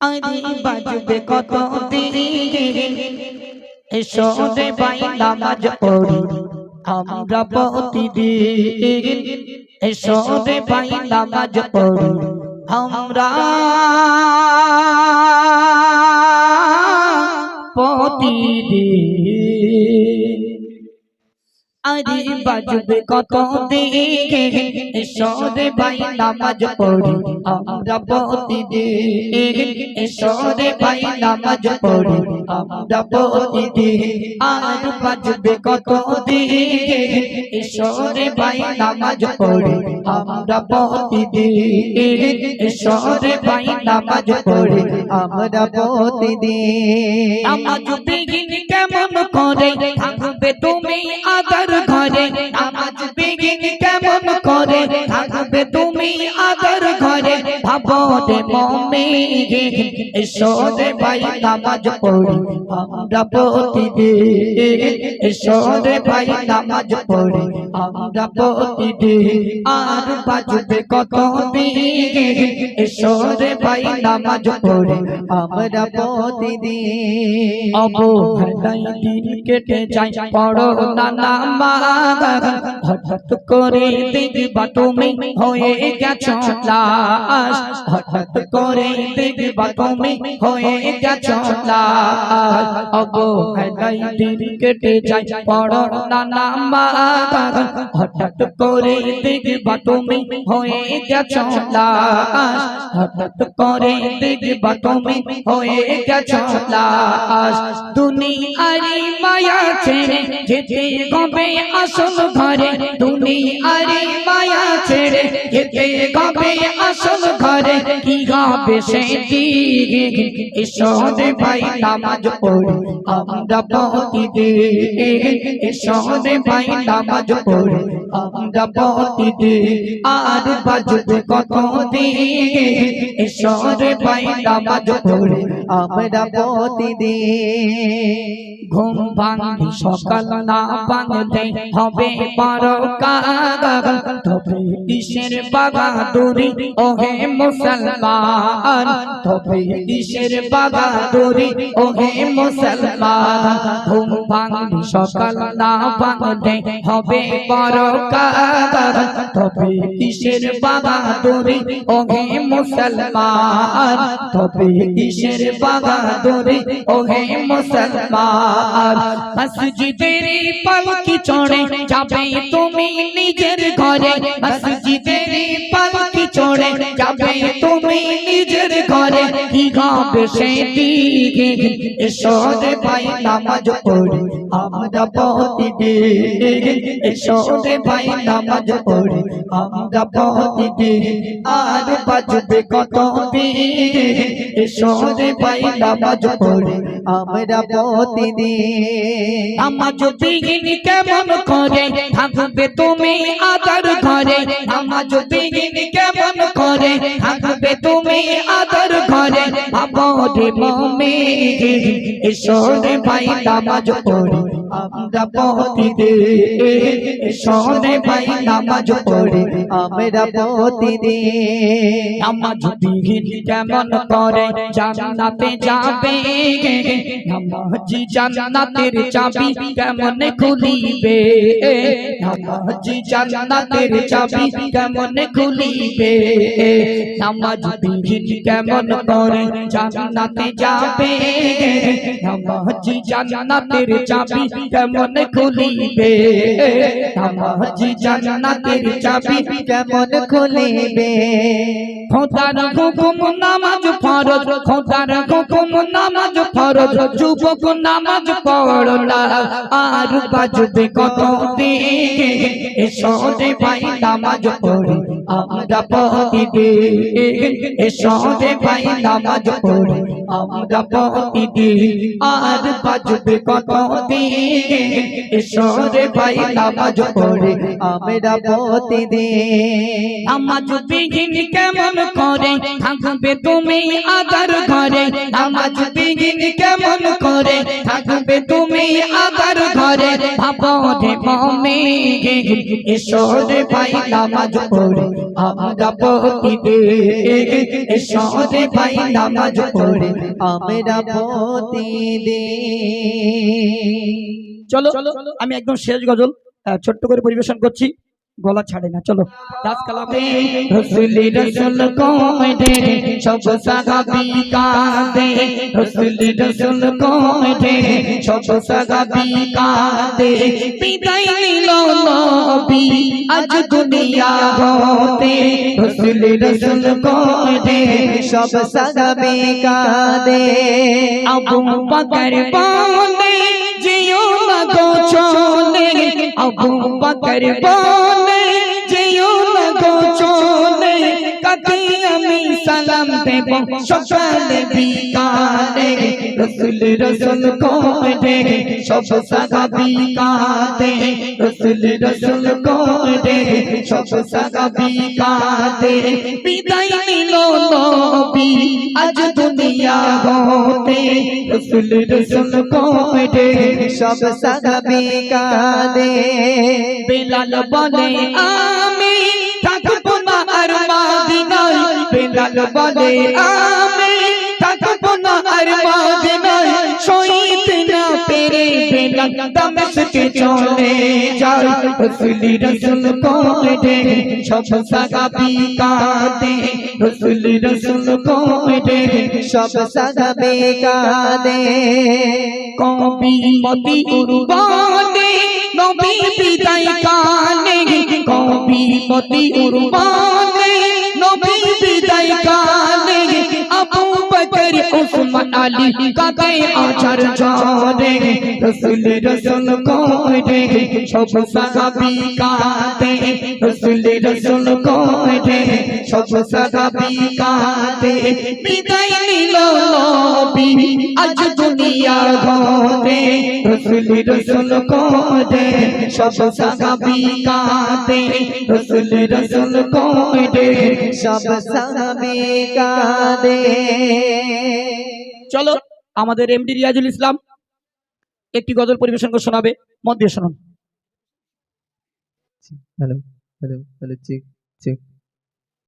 আরে বাজবে কত এসো রে ভাই নামাজ পড়ি। আমরা প্রতিদিন এসো রে ভাই নামাজ পড়ি। আমরা প্রতিদিন আরে বাজবে কত দিকে এসো রে ভাই নামাজ পড়ি আমরা প্রতিদিন। এসো রে ভাই নামাজ পড়ি আমরা প্রতিদিন। আর বাজবে কত দিকে এসো রে ভাই নামাজ পড়ি আমরা প্রতিদিন। এসো রে ভাই নামাজ পড়ি আমরা প্রতিদিন। নামাজ বিঘিন কেমন করে থাকবে তুমি আদর ঘরে? নামাজ বিঘিন কেমন করে থাকবে তুমি আদার ঘরে ভাবো রে মমি এসো রে ভাই নামাজ পড়ি, আমরা প্রতিদিন এসো রে ভাই নামাজ পড়ি, আমরা প্রতিদিন আর বাজবে কত দিন এসো ভাই নামাজ পড়ি, আমরা প্রতিদিন। অবহেলায় দিন কেটে যায় পড়ো না নামাজ হঠাৎ করে দেখবা তুমি হয়ে গেছো লাশ হঠাৎ করে দেখবা তুমি হয়ে গেছো লাশ অবহেলায় দিন কেটে যায় পড়ো না নামাজ হঠাৎ করে দেখবা তুমি হয়ে গেছো লাশ হঠাৎ করে দেখবা তুমি হয়ে গেছো লাশ দুনিয়ারি মায়া ছেড়ে যেতে হবে আসল ঘরে দুনিয়ারি মায়া ছেড়ে যেতে হবে আসল ঘরে কি হবে সেটি ঈশ্বরে ভাই নামাজ পড়ি, আমরা প্রতিদিন ঈশ্বরে ভাই নামাজ পড়ি, আমরা আর কত ভাই নামাজ পড়ি, আমরা ঘুম ভাঙি, সকাল না হবে তবে বাগাদুরি? ওহে মুসলমান, তবে কিসের বাগাদুরি ওহে মুসলমান, ঘুম ভাঙি সকাল, না ভাঙতে হবে বারো তবে কিসের বাগাদুরি ওহে মুসলমান, তবে কিসের বাগাদুরি ওহে মুসলমান। মসজিদের পালকি চড়ে যাবে তুমি নিজের ঘরে, মসজিদের পালকি চড়ে যাবে তুমি নিজের ঘরে? কি গাবে সেটি এসো রে ভাই, নামাজ পড়ি। আমরা প্রতিদিন এসো রে ভাই, নামাজ পড়ি। আমরা প্রতিদিন আর বাজবে কত দিন এসো রে ভাই, নামাজ পড়ি। আমরা প্রতিদিন নামাজ বিঘিন কেমন করে? থাকবে তুমি আদার ঘরে। নামাজ বিঘিন কেমন করে থাকবে তুমি আদর ঘরে। ভাবো রে মমি ভাই নামাজ পড়ি, আমরা প্রতিদিন এসো ভাই নামাজ পড়ি, আমরা প্রতিদিন নামাজ বিঘিন কেমন করে? জান্নাতে যাবে নামাজি জান্নাতের চাবি কেমন খুলিবে? নামাজি জান্নাতের চাবি কেমন খুলিবে? নামাজ বিঘিন কেমন করে? জান্নাতে যাবে। নামাজি জান্নাতের চাবি কেমন খুলিবে? নামাজি জান্নাতের চাবি কেমন খুলিবে? খোদার হুকুম, নামাজ ফরজ। খোদার হুকুম, নামাজ ফরজ। যুবক, নামাজ পড়লা আর বাজবে কত দিন এসো রে ভাই, নামাজ পড়ি। আমরা প্রতিদিন। এসো রে ভাই, নামাজ পড়ি। আমরা প্রতিদিন আর বাজবে কত দিন এসো রে ভাই নামাজ পড়ি আমরা প্রতিদিন। নামাজ বিঘিন কেমন করে? থাকবে তুমি আদার ঘরে। নামাজ বিঘিন কেমন করে? থাকবে তুমি আদার ঘরে। ভাবরে মমে এসো রে ভাই নামাজ পড়ে আমরা প্রতিদিন। এসো রে ভাই নামাজ পড়ে আমরা প্রতিদিন চলো আমি একদম শেষ গজল ছোট্ট করে পরিবেশন করছি। গলা ছাড়ে না চলো। দাস কালামে। রসুলি রসুল কোমে সব সাহাবি কাঁদে রসুলি রসুল কোমে সব সাহাবি কাঁদে বিদায় নিল নবী আজ দুনিয়া হতে রসুলি রসুল কোমে সব সাগাবে কাঁদে আবু বকর বলে জিও না গো চলে আবু বকর বলে দেব সকালে বিকালে রসুল রসুল কোরে সব সাহাবি কাঁদে রসুল রসুল কোরে সব সাহাবি কাঁদে বিদায় নিল নবী, আজ দুনিয়া হতে রসুল রসুল কোরে সব সাগাবে কাঁদে বেলাল বলে আমি থাকব বেলাল বলে আমি থাকব না আর মাদিনায় শহীদ না পেরে বেলাল চলে যায়। রসুলি রসুল কোরে সব সাগাবি কাঁদে রসুলি রসুল কোরে সব সাগাবে কাঁদে কবি মতি উর্বানে, নবী বিদায় কানে কবি মতি উর্বানে, নবী বিদায় কানে আবু বকর উসমান আলী কাকে আচার জরে রসুল রসুল কোরে, সব সাহাবি কাঁদে। রসুল রসুল কোরে, সব সাহাবি কাঁদে। বিদায় নিল নবী আজ দুনিয়া ঘরে। রসুল চলো, আমাদের এমডি রিয়াজুল ইসলাম একটি গজল পরিবেশন করে শোনাবে। মন দিয়ে শুনুন। Hello hello hello check check